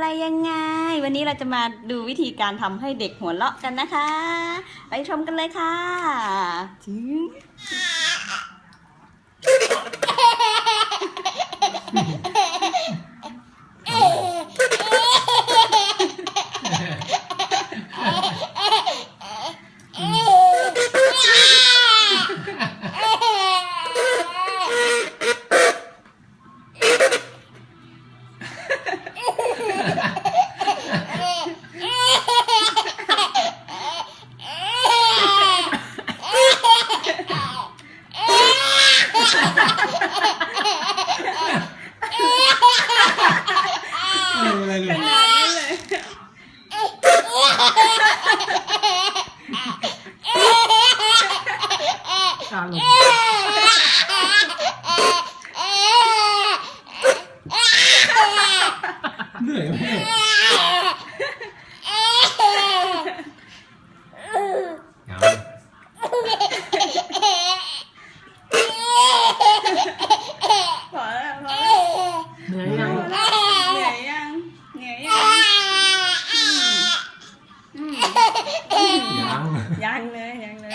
อะไรยังไง วันนี้เราจะมาดูวิธีการทำให้เด็กหัวเราะกันนะคะ ไปชมกันเลยค่ะ จึ๊งเอออะไรลูกตาลงเหนื่อยไหมยังพอแล้วพอแล้วเหนื่อยยัง ยังเลยยังเลย